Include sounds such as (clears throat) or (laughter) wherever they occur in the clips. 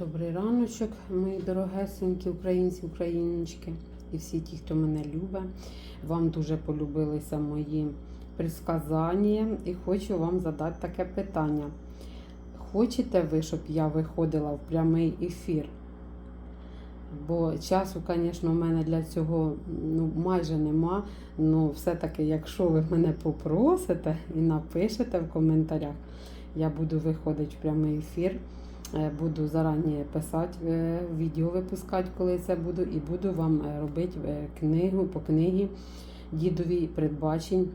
Добрий раночок, мої дорогесенькі українці, україночки і всі ті, хто мене любить. Вам дуже полюбилися мої предсказання і хочу вам задати таке питання. Хочете ви, щоб я виходила в прямий ефір? Бо часу, звісно, в мене для цього ну, майже нема. Ну, все-таки, якщо ви мене попросите і напишете в коментарях, я буду виходити в прямий ефір. Е, Буду зарані писати, е, відео випускати, коли це буду, і буду вам е, робити книгу по книгі дідові передбачень,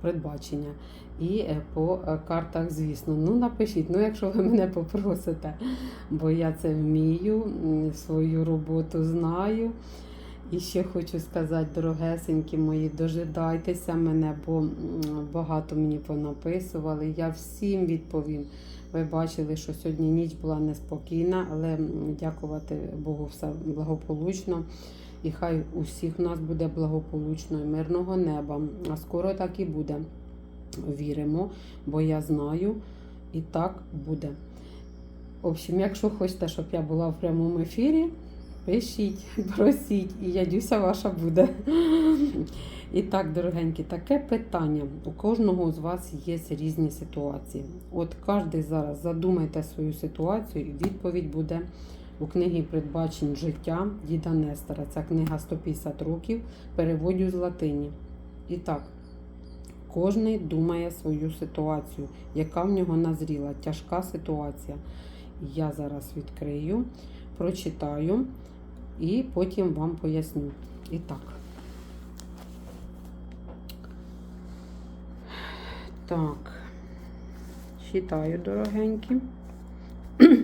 передбачення. І по картах, звісно. Ну, напишіть, ну, якщо ви мене попросите, бо я це вмію, свою роботу знаю. І ще хочу сказати, дорогесенькі мої, дожидайтеся мене, бо багато мені понаписували. Я всім відповім. Ви бачили, що сьогодні ніч була неспокійна, але дякувати Богу, все благополучно. І хай у всіх нас буде благополучно і мирного неба. А скоро так і буде. Віримо, бо я знаю, і так буде. В общем, якщо хочете, щоб я була в прямому ефірі, пишіть, (laughs) просіть, і ядюся ваша буде. І так, дорогенькі, таке питання. У кожного з вас є різні ситуації. От кожен зараз задумайте свою ситуацію, і відповідь буде у книгі Предбачень життя Діда Нестора. Ця книга 150 років, переводю з латині. І так, кожний думає свою ситуацію, яка в нього назріла, тяжка ситуація. Я зараз відкрию, прочитаю і потім вам поясню. І так. Так, читаю, дорогенькі. (clears throat)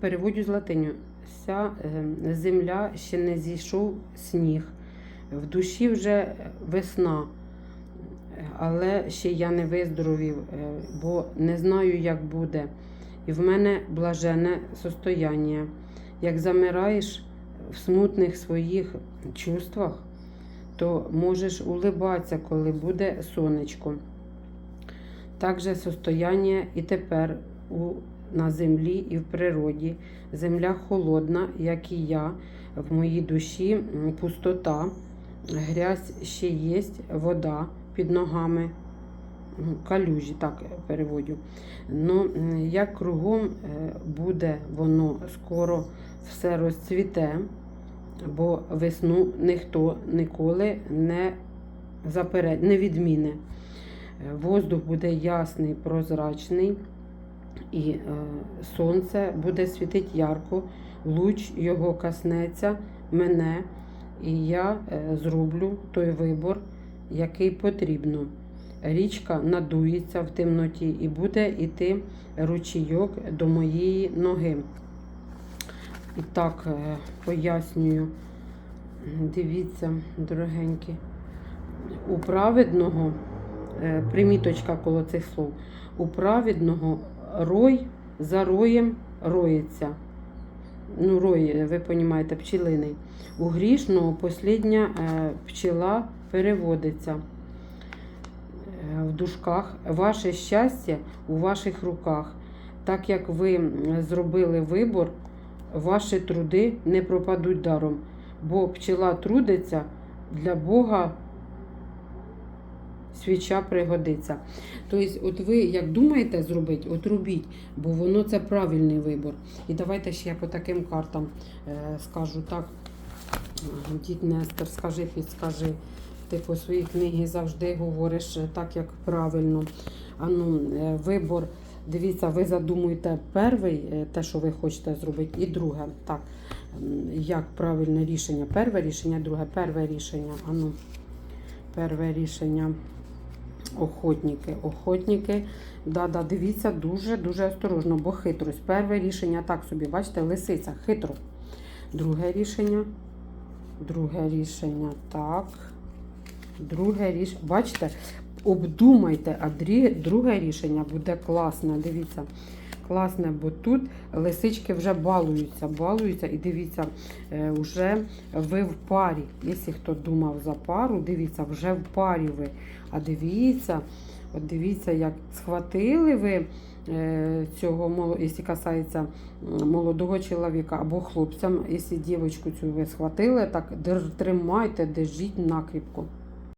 Переводю з латиню. Вся е, земля ще не зійшов сніг. В душі вже весна, але ще я не виздоровів, е, бо не знаю, як буде. І в мене блажене состояння. Як замираєш в смутних своїх чувствах, то можеш улибатися, коли буде сонечко. Так же состояння і тепер у, на землі і в природі. Земля холодна, як і я, в моїй душі пустота, грязь ще є, вода під ногами, калюжі, так переводю. Ну, як кругом е, буде воно скоро все розцвіте, бо весну ніхто ніколи не заперед, не відміне. Е, Воздух буде ясний, прозрачний, і е, сонце буде світити ярко, луч його коснеться мене, і я е, зроблю той вибор, який потрібно. Річка надується в темноті і буде йти ручійок до моєї ноги. І так, е, пояснюю, дивіться, дорогенькі, у праведного е, приміточка коло цих слов. У праведного рой за роєм роється. Ну, рой, ви розумієте, пчелиний. У грішного послідня е, пчела переводиться в дужках. Ваше щастя у ваших руках. Так як ви зробили вибор, ваші труди не пропадуть даром, бо пчела трудиться для Бога свіча пригодиться. Тобто, от ви як думаєте зробити, от робіть, бо воно це правильний вибор. І давайте ще я по таким картам е, скажу так. Дід Нестор, скажи, підскажи. Ти по своїй книгі завжди говориш е, так, як правильно. А ну, е, вибор. Дивіться, ви задумуєте перший, е, те, що ви хочете зробити, і друге. Так, як правильне рішення? Перше рішення, друге, перше рішення. А ну, перше рішення. Охотники. Охотники. Да-да, дивіться дуже-дуже осторожно, бо хитрость. Перше рішення так собі, бачите, лисиця, хитро. Друге рішення. Друге рішення. Так. Друге рішення. Бачите, обдумайте, а друге рішення буде класне. Дивіться, класне, бо тут лисички вже балуються, балуються. І дивіться, е, вже ви в парі. Якщо хто думав за пару, дивіться, вже в парі ви. А дивіться, от дивіться, як схватили ви е, цього, якщо касається молодого чоловіка або хлопцям, якщо дівчинку цю ви схватили, так тримайте, держіть накріпку.